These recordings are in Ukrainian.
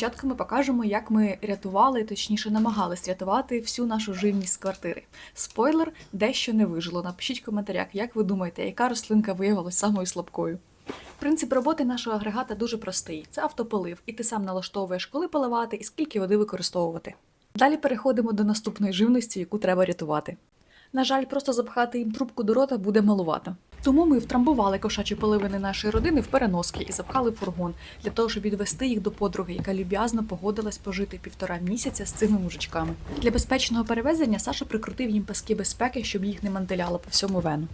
Спочатку ми покажемо, як ми рятували, точніше намагались рятувати всю нашу живність з квартири. Спойлер, дещо не вижило. Напишіть в коментарях, як ви думаєте, яка рослинка виявилась самою слабкою. Принцип роботи нашого агрегата дуже простий: це автополив, і ти сам налаштовуєш, коли поливати і скільки води використовувати. Далі переходимо до наступної живності, яку треба рятувати. На жаль, просто запхати їм трубку до рота буде малувато. Тому ми втрамбували кошачі поливини нашої родини в переноски і запхали фургон для того, щоб відвести їх до подруги, яка люб'язно погодилась пожити півтора місяця з цими мужичками. Для безпечного перевезення Саша прикрутив їм паски безпеки, щоб їх не манделяло по всьому вену.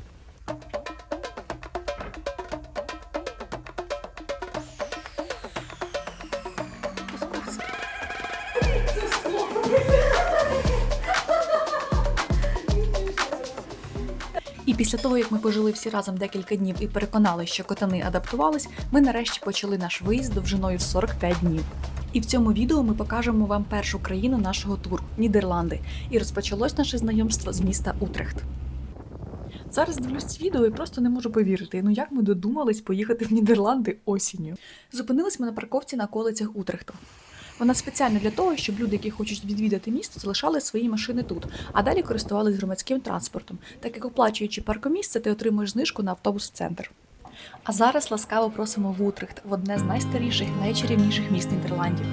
І після того, як ми пожили всі разом декілька днів і переконали, що котани адаптувались, ми нарешті почали наш виїзд довжиною в 45 днів. І в цьому відео ми покажемо вам першу країну нашого туру Нідерланди. І розпочалось наше знайомство з міста Утрехт. Зараз дивлюсь відео і просто не можу повірити. Ну як ми додумались поїхати в Нідерланди осінню? Зупинились ми на парковці на околицях Утрехту. Вона спеціально для того, щоб люди, які хочуть відвідати місто, залишали свої машини тут, а далі користувалися громадським транспортом, так як оплачуючи паркомісце, ти отримуєш знижку на автобус в центр. А зараз ласкаво просимо в Утрехт, в одне з найстаріших, найчарівніших міст Нідерландів.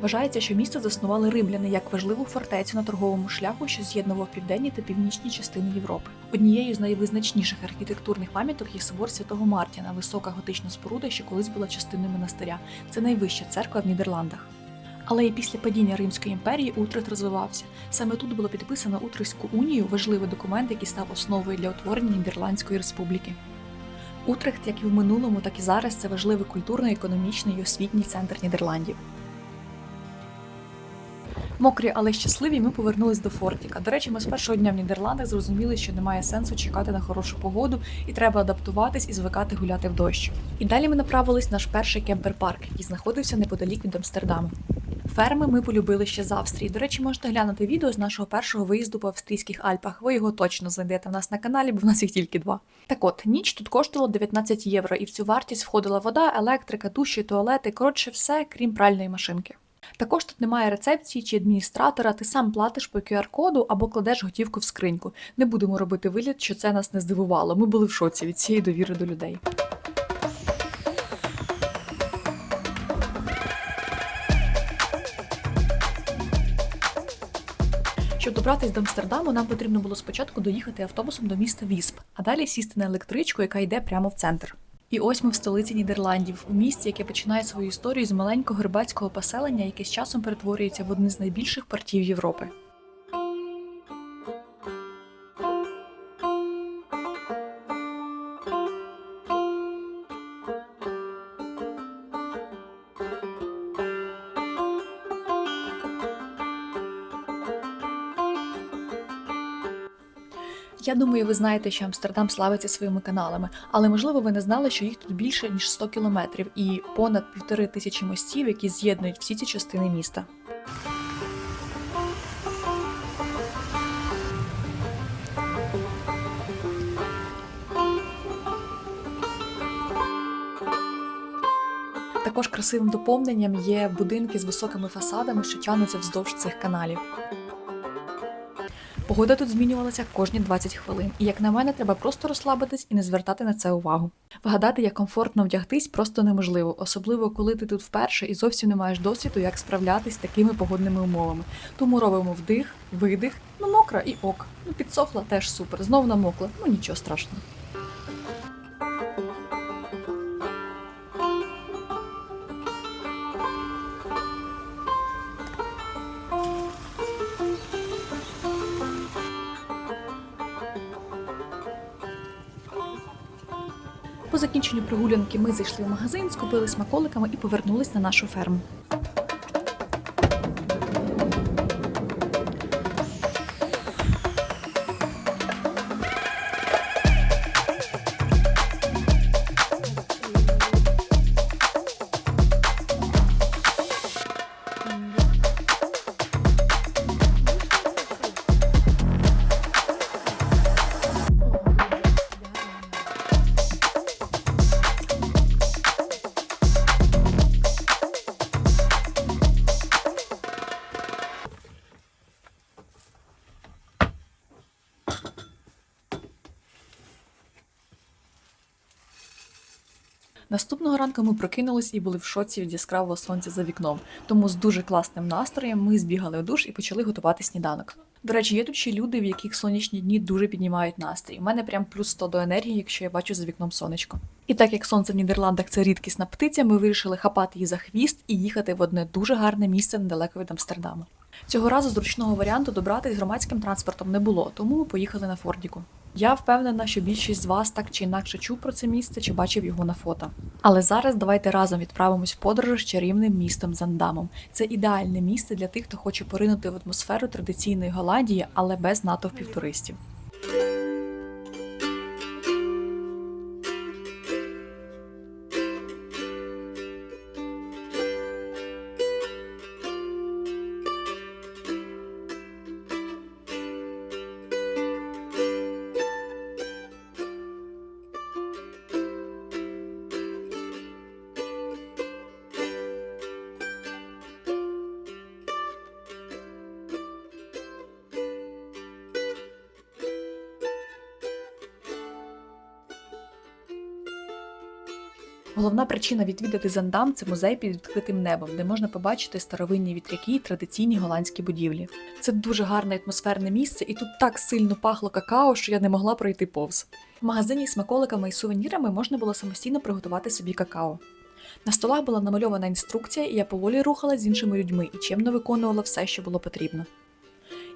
Вважається, що місто заснували римляни як важливу фортецю на торговому шляху, що з'єднував південні та північні частини Європи. Однією з найвизначніших архітектурних пам'яток є собор святого Мартіна, висока готична споруда, що колись була частиною монастиря. Це найвища церква в Нідерландах. Але і після падіння Римської імперії Утрехт розвивався. Саме тут було підписано Утрехтську унію, важливий документ, який став основою для утворення Нідерландської республіки. Утрехт, як і в минулому, так і зараз, це важливий культурно-економічний і освітній центр Нідерландів. Мокрі, але щасливі, ми повернулись до Фортіка. До речі, ми з першого дня в Нідерландах зрозуміли, що немає сенсу чекати на хорошу погоду і треба адаптуватись і звикати гуляти в дощ. І далі ми направились в наш перший кемпер-парк, який знаходився неподалік від Амстердаму. Ферми ми полюбили ще з Австрії. До речі, можете глянути відео з нашого першого виїзду по австрійських Альпах. Ви його точно знайдете в нас на каналі, бо в нас їх тільки два. Так от, ніч тут коштувала 19 євро, і в цю вартість входила вода, електрика, душі, туалети, коротше, все, крім пральної машинки. Також тут немає рецепції чи адміністратора, ти сам платиш по QR-коду або кладеш готівку в скриньку. Не будемо робити вигляд, що це нас не здивувало. Ми були в шоці від цієї довіри до людей. Щоб добратися до Амстердаму, нам потрібно було спочатку доїхати автобусом до міста Вісп, а далі сісти на електричку, яка йде прямо в центр. І ось ми в столиці Нідерландів, у місті, яке починає свою історію з маленького грибацького поселення, яке з часом перетворюється в одне з найбільших портів Європи. Я думаю, ви знаєте, що Амстердам славиться своїми каналами, але можливо ви не знали, що їх тут більше ніж 100 кілометрів і понад півтори тисячі мостів, які з'єднують всі ці частини міста. Також красивим доповненням є будинки з високими фасадами, що тягнуться вздовж цих каналів. Погода тут змінювалася кожні 20 хвилин, і як на мене, треба просто розслабитись і не звертати на це увагу. Вгадати, як комфортно вдягтись, просто неможливо, особливо коли ти тут вперше і зовсім не маєш досвіду, як справлятись з такими погодними умовами. Тому робимо вдих, видих, ну мокра і ок. Ну підсохла теж супер. Знов намокла, ну нічого страшного. По прогулянки ми зайшли в магазин, скупили смаколиками і повернулись на нашу ферму. Наступного ранку ми прокинулись і були в шоці від яскравого сонця за вікном. Тому з дуже класним настроєм ми збігали в душ і почали готувати сніданок. До речі, є тут ще люди, в яких сонячні дні дуже піднімають настрій. У мене прям плюс 100 до енергії, якщо я бачу за вікном сонечко. І так як сонце в Нідерландах це рідкісна птиця, ми вирішили хапати її за хвіст і їхати в одне дуже гарне місце недалеко від Амстердаму. Цього разу зручного варіанту добратись громадським транспортом не було, тому ми поїхали на Фордіку. Я впевнена, що більшість з вас так чи інакше чув про це місце чи бачив його на фото. Але зараз давайте разом відправимось в подорож чарівним містом Зандамом. Це ідеальне місце для тих, хто хоче поринути в атмосферу традиційної Голландії, але без натовпів туристів. Головна причина відвідати Зандам це музей під відкритим небом, де можна побачити старовинні вітряки і традиційні голландські будівлі. Це дуже гарне атмосферне місце, і тут так сильно пахло какао, що я не могла пройти повз. В магазині з смаколиками і сувенірами можна було самостійно приготувати собі какао. На столах була намальована інструкція, і я поволі рухалась з іншими людьми і чемно виконувала все, що було потрібно.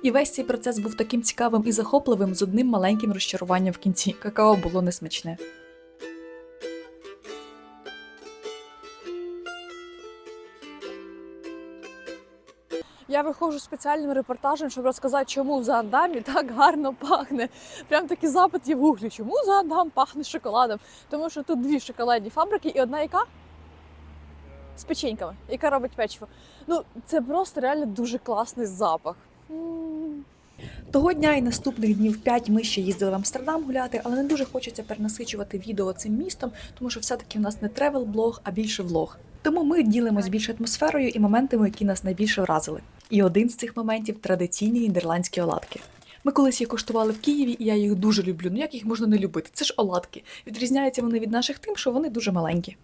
І весь цей процес був таким цікавим і захопливим з одним маленьким розчаруванням в кінці. Какао було несмачне. Я виходжу спеціальним репортажем, щоб розказати, чому в Заандамі так гарно пахне. Прям такий запит є в гуглі. Чому Заандам пахне шоколадом? Тому що тут дві шоколадні фабрики і одна яка? З печеньками, яка робить печиво. Ну, це просто реально дуже класний запах. Того дня і наступних днів 5 ми ще їздили в Амстердам гуляти, але не дуже хочеться перенасичувати відео цим містом, тому що все-таки в нас не тревел-блог, а більше влог. Тому ми ділимось більше атмосферою і моментами, які нас найбільше вразили. І один з цих моментів традиційні нідерландські оладки. Ми колись їх коштували в Києві, і я їх дуже люблю. Ну як їх можна не любити? Це ж оладки. Відрізняються вони від наших тим, що вони дуже маленькі.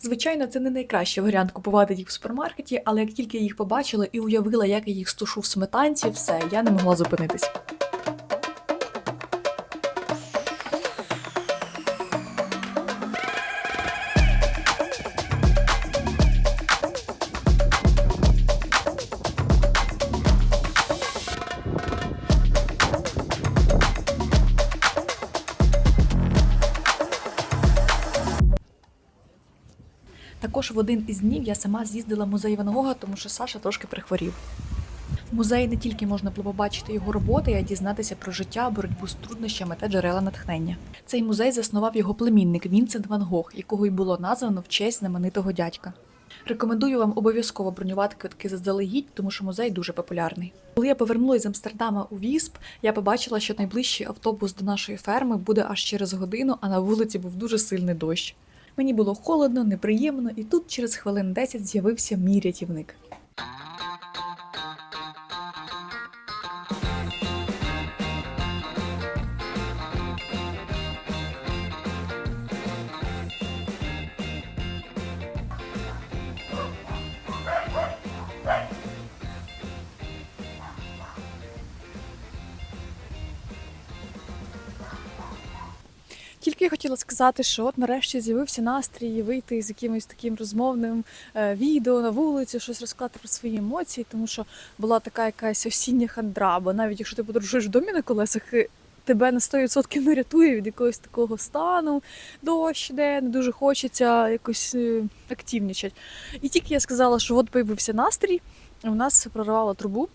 Звичайно, це не найкращий варіант купувати їх в супермаркеті, але як тільки я їх побачила і уявила, як я їх стушу в сметанці, все, я не могла зупинитись. В один із днів я сама з'їздила в музей Ван Гога, тому що Саша трошки прихворів. В музеї не тільки можна було побачити його роботи, а й дізнатися про життя, боротьбу з труднощами та джерела натхнення. Цей музей заснував його племінник Вінсент Ван Гог, якого й було названо в честь знаменитого дядька. Рекомендую вам обов'язково бронювати квитки заздалегідь, тому що музей дуже популярний. Коли я повернулася з Амстердама у Вісп, я побачила, що найближчий автобус до нашої ферми буде аж через годину, а на вулиці був дуже сильний дощ. Мені було холодно, неприємно, і тут через хвилин 10 з'явився мій рятівник. Я хотіла сказати, що от нарешті з'явився настрій вийти з якимось таким розмовним е, відео на вулицю, щось розказати про свої емоції, тому що була така якась осіння хандра, бо навіть якщо ти подорожуєш в домі на колесах, тебе на 100% не рятує від якогось такого стану, дощ іде, не дуже хочеться якось е, активнічати. І тільки я сказала, що от появився настрій, у нас прорвало трубу.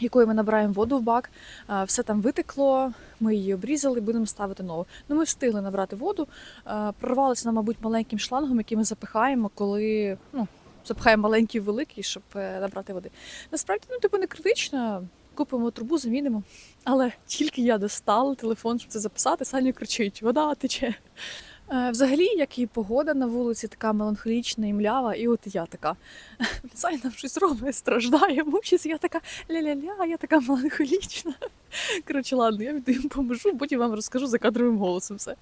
Якою ми набираємо воду в бак, Е, все там витекло, ми її обрізали, будемо ставити нову. Ну, ми встигли набрати воду, е, прорвалися нам, мабуть, маленьким шлангом, який ми запихаємо, коли ну, запихаємо маленький і великий, щоб е, набрати води. Насправді, ну, типу, не критично. Купимо трубу, замінимо. Але тільки я достала телефон, щоб це записати, Саня кричить: вода тече. Е, Взагалі, як і погода на вулиці, така меланхолічна і млява, і от я така. Зай нам щось робить, страждає, мучиться. Я така ля-ля-ля, я така меланхолічна. Коротше, ладно, я віду їм поможу, потім вам розкажу за кадровим голосом все.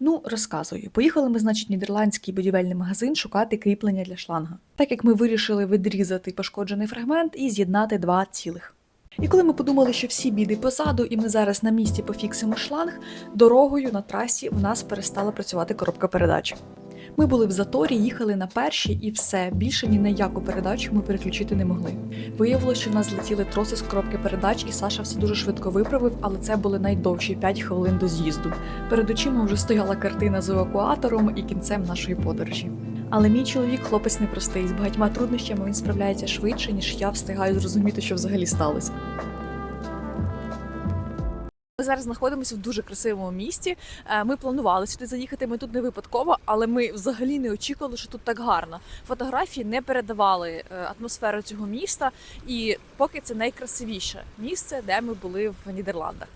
Ну, розказую. Поїхали ми, значить, в нідерландський будівельний магазин шукати кріплення для шланга, так як ми вирішили відрізати пошкоджений фрагмент і з'єднати два цілих. І коли ми подумали, що всі біди позаду, і ми зараз на місці пофіксимо шланг, дорогою на трасі в нас перестала працювати коробка передач. Ми були в заторі, їхали на першій і все. Більше ні на яку передачу ми переключити не могли. Виявилося, що в нас злетіли троси з коробки передач, і Саша все дуже швидко виправив, але це були найдовші 5 хвилин до з'їзду. Перед очима вже стояла картина з евакуатором і кінцем нашої подорожі. Але мій чоловік хлопець непростий, з багатьма труднощами він справляється швидше, ніж я встигаю зрозуміти, що взагалі сталося. Ми зараз знаходимося в дуже красивому місті. Е, Ми планували сюди заїхати. Ми тут не випадково, але ми взагалі не очікували, що тут так гарно. Фотографії не передавали е, атмосферу цього міста, і поки це найкрасивіше місце, де ми були в Нідерландах.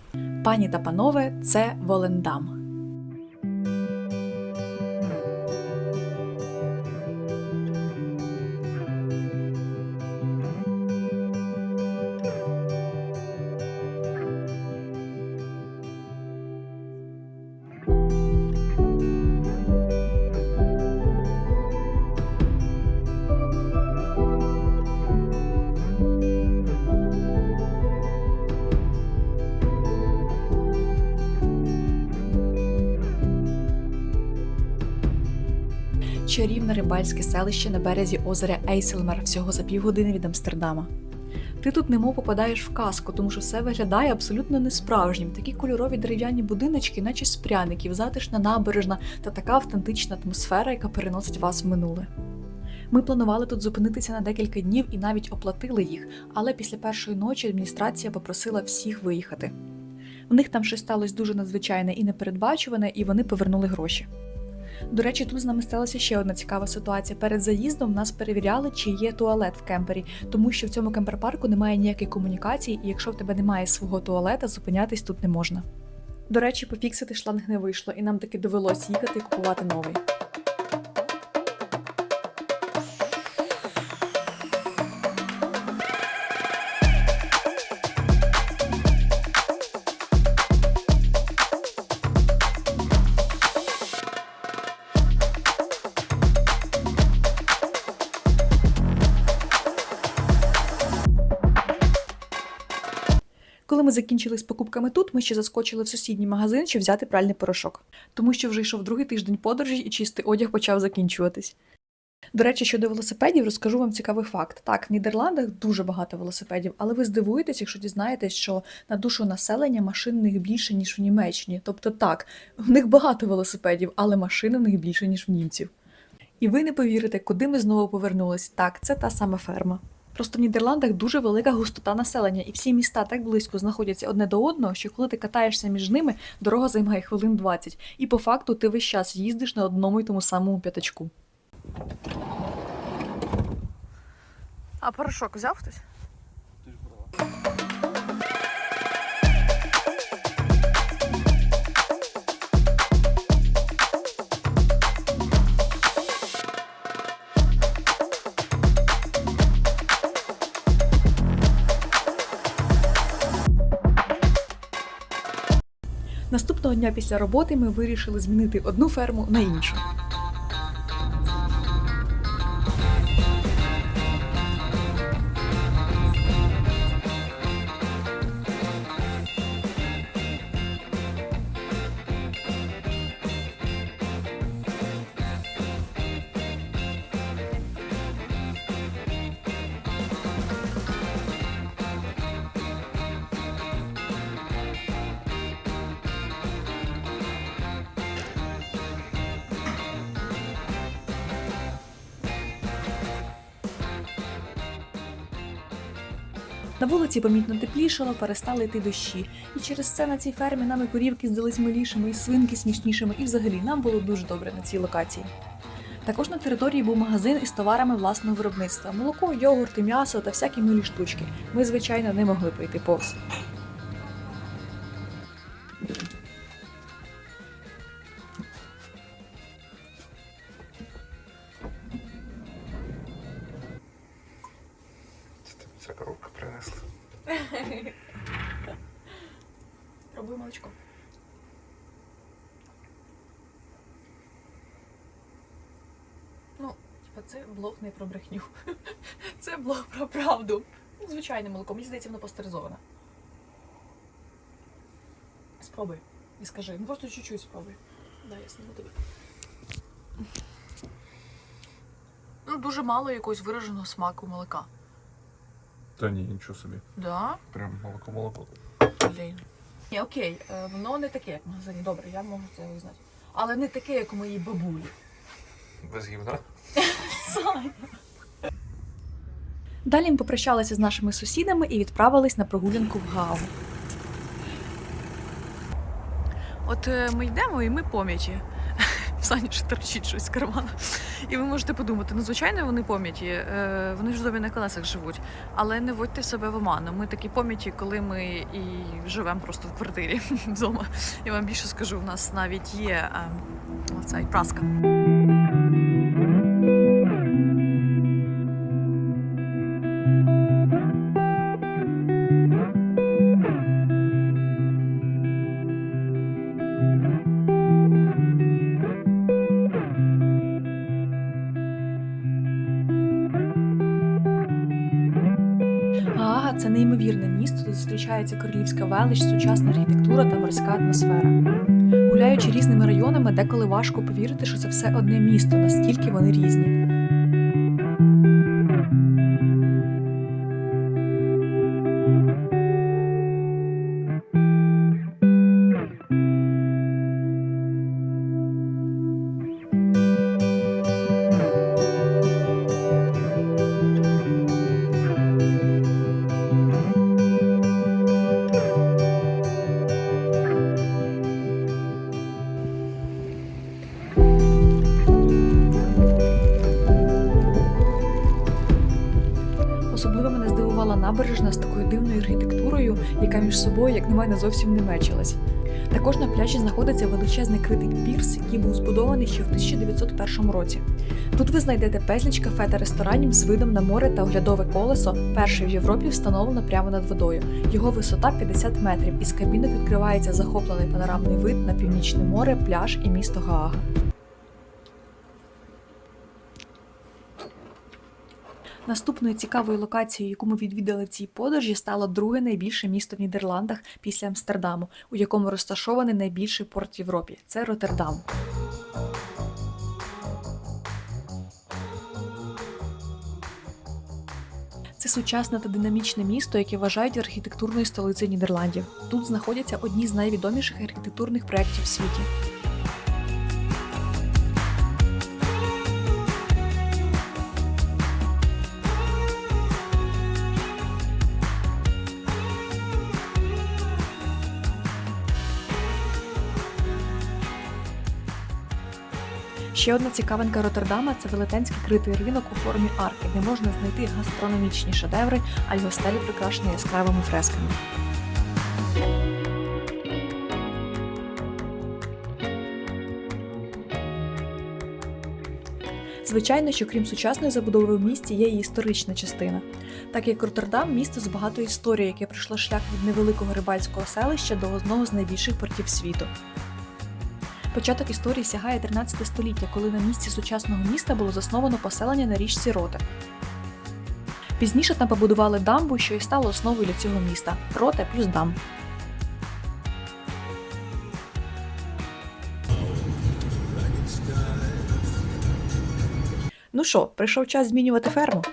Пані та панове, це Волендам. Чарівне рибальське селище на березі озера Ейселмер всього за півгодини від Амстердама. Ти тут немов попадаєш в казку, тому що все виглядає абсолютно несправжнім. Такі кольорові дерев'яні будиночки, наче з пряників, затишна набережна та така автентична атмосфера, яка переносить вас в минуле. Ми планували тут зупинитися на декілька днів і навіть оплатили їх, але після першої ночі адміністрація попросила всіх виїхати. В них там щось сталося дуже надзвичайне і непередбачуване, і вони повернули гроші. До речі, тут з нами сталася ще одна цікава ситуація. Перед заїздом нас перевіряли, чи є туалет в кемпері, тому що в цьому кемперпарку немає ніякої комунікації, і якщо в тебе немає свого туалета, зупинятись тут не можна. До речі, пофіксити шланг не вийшло, і нам таки довелось їхати і купувати новий. Закінчили з покупками тут, ми ще заскочили в сусідній магазин, щоб взяти пральний порошок, тому що вже йшов другий тиждень подорожі і чистий одяг почав закінчуватись. До речі, щодо велосипедів, розкажу вам цікавий факт. Так, в Нідерландах дуже багато велосипедів, але ви здивуєтесь, якщо дізнаєтесь, що на душу населення машин в них більше, ніж в Німеччині. Тобто так, в них багато велосипедів, але машин в них більше, ніж в німців. І ви не повірите, куди ми знову повернулись. Так, це та сама ферма. Просто в Нідерландах дуже велика густота населення, і всі міста так близько знаходяться одне до одного, що коли ти катаєшся між ними, дорога займає хвилин 20. І по факту ти весь час їздиш на одному й тому самому п'ятачку. А порошок взяв хтось? Наступного дня після роботи ми вирішили змінити одну ферму на іншу. Вулиці помітно теплішало, перестали йти дощі. І через це на цій фермі нам і корівки здались милішими, і свинки смішнішими, і взагалі нам було дуже добре на цій локації. Також на території був магазин із товарами власного виробництва: молоко, йогурти, м'ясо та всякі милі штучки. Ми, звичайно, не могли пройти повз. Блог не про брехню. Це блог про правду. Звичайне молоко. Мені здається, воно пастеризоване. Спробуй. І скажи. Ну просто чуть-чуть спробуй. Да, я сниму тобі. Ну, дуже мало якогось вираженого смаку молока. Та ні, нічого собі. Да? Прям молоко-молоко. Блін. Ні, окей, е, воно не таке, як в магазині. Добре, я можу це визнати. Але не таке, як у моїй бабулі. Без Далі ми попрощалися з нашими сусідами і відправились на прогулянку в Гаагу. От е, ми йдемо і ми пом'яті. Саня ще торчить щось з кармана. І ви можете подумати, ну звичайно, вони пом'яті, е, вони ж домі на колесах живуть. Але не вводьте себе в оману. Ми такі пом'яті, коли ми і живемо просто в квартирі вдома. Я вам більше скажу, в нас навіть є е, оця праска. Королівська велич, сучасна архітектура та морська атмосфера. Гуляючи різними районами, деколи важко повірити, що це все одне місто, настільки вони різні. Між собою, на мене, зовсім не мечилась. Також на пляжі знаходиться величезний критий пірс, який був збудований ще в 1901 році. Тут ви знайдете безліч кафе та ресторанів з видом на море та оглядове колесо, перше в Європі встановлено прямо над водою. Його висота 50 метрів. Із кабінок відкривається захоплений панорамний вид на північне море, пляж і місто Гаага. Наступною цікавою локацією, яку ми відвідали в цій подорожі, стало друге найбільше місто в Нідерландах після Амстердаму, у якому розташований найбільший порт в Європі. Це Роттердам. Це сучасне та динамічне місто, яке вважають архітектурною столицею Нідерландів. Тут знаходяться одні з найвідоміших архітектурних проєктів в світі. Ще одна цікавинка Роттердама це велетенський критий ринок у формі арки, де можна знайти гастрономічні шедеври, а його стелі прикрашені яскравими фресками. Звичайно, що крім сучасної забудови в місті є і історична частина. Так як Роттердам місто з багатою історією, яке пройшло шлях від невеликого рибальського селища до одного з найбільших портів світу. Початок історії сягає 13 століття, коли на місці сучасного міста було засновано поселення на річці Роте. Пізніше там побудували дамбу, що і стало основою для цього міста Роте плюс дам. Ну що, прийшов час змінювати ферму?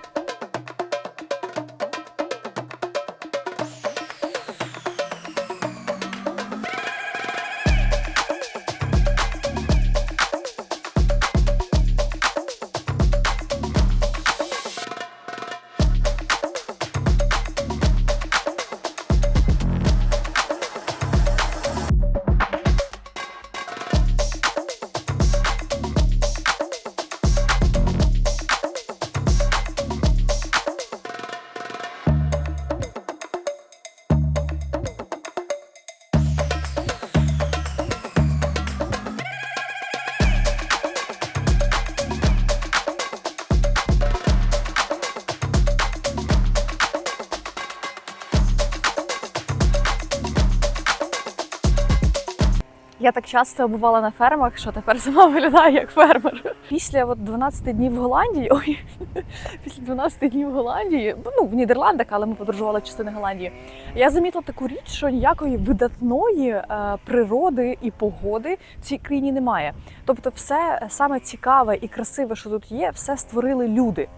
Я так часто бувала на фермах, що тепер сама виглядаю як фермер. Після от 12 днів в Голландії, ой, після 12 днів в Голландії, ну в Нідерландах, але ми подорожували частини Голландії. Я замітила таку річ, що ніякої видатної е, природи і погоди в цій країні немає. Тобто, все саме цікаве і красиве, що тут є, все створили люди.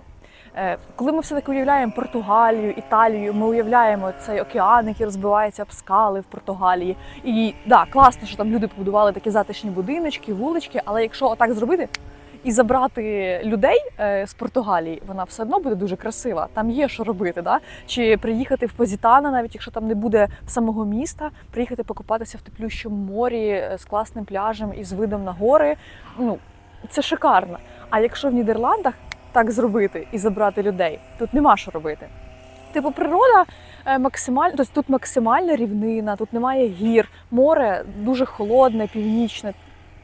Е, Коли ми все таки уявляємо Португалію, Італію, ми уявляємо цей океан, який розбивається об скали в Португалії. І да, класно, що там люди побудували такі затишні будиночки, вулички, але якщо отак зробити і забрати людей е, з Португалії, вона все одно буде дуже красива. Там є що робити, да? Чи приїхати в Позітана, навіть якщо там не буде самого міста, приїхати покупатися в теплющому морі е, з класним пляжем і з видом на гори. Ну це шикарно. А якщо в Нідерландах так зробити і забрати людей, тут нема що робити. Типу, природа е, максимально, тобто тут максимальна рівнина, тут немає гір, море дуже холодне, північне,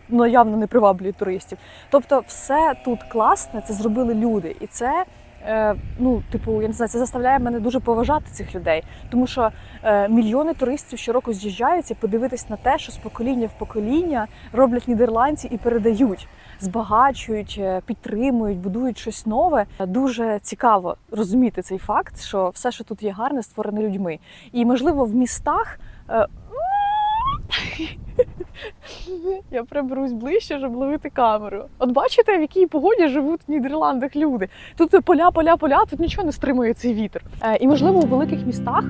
ну явно не приваблює туристів. Тобто, все тут класне, це зробили люди, і це. Е, Ну, типу, я не знаю, це заставляє мене дуже поважати цих людей, тому що е, мільйони туристів щороку з'їжджаються подивитись на те, що з покоління в покоління роблять нідерландці і передають, збагачують, е, підтримують, будують щось нове. Дуже цікаво розуміти цей факт, що все, що тут є гарне, створене людьми. І можливо в містах. е, Я приберусь ближче, щоб ловити камеру. От бачите, в якій погоді живуть в Нідерландах люди. Тут поля, поля, поля, тут нічого не стримує цей вітер. Е, І можливо у великих містах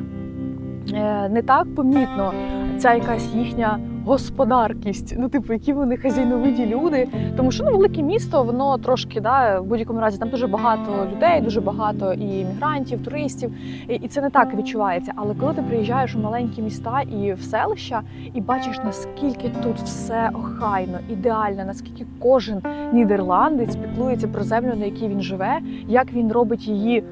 е, не так помітно ця якась їхня господаркість. Ну, типу, які вони хазяйновиді люди. Тому що ну, велике місто, воно трошки да, в будь-якому разі там дуже багато людей, дуже багато і мігрантів, туристів, і, і це не так відчувається. Але коли ти приїжджаєш у маленькі міста і в селища, і бачиш, наскільки тут все охайно, ідеально, наскільки кожен нідерландець піклується про землю, на якій він живе, як він робить її.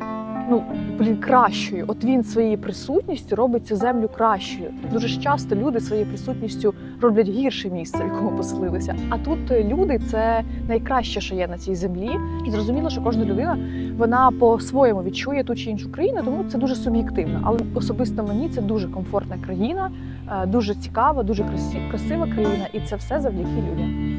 Ну, блін, кращою. От він своєю присутністю робить цю землю кращою. Дуже ж часто люди своєю присутністю роблять гірше місце, в якому поселилися. А тут е, люди це найкраще, що є на цій землі. І зрозуміло, що кожна людина вона по-своєму відчує ту чи іншу країну, тому це дуже суб'єктивно. Але особисто мені це дуже комфортна країна, е, дуже цікава, дуже красива країна, і це все завдяки людям.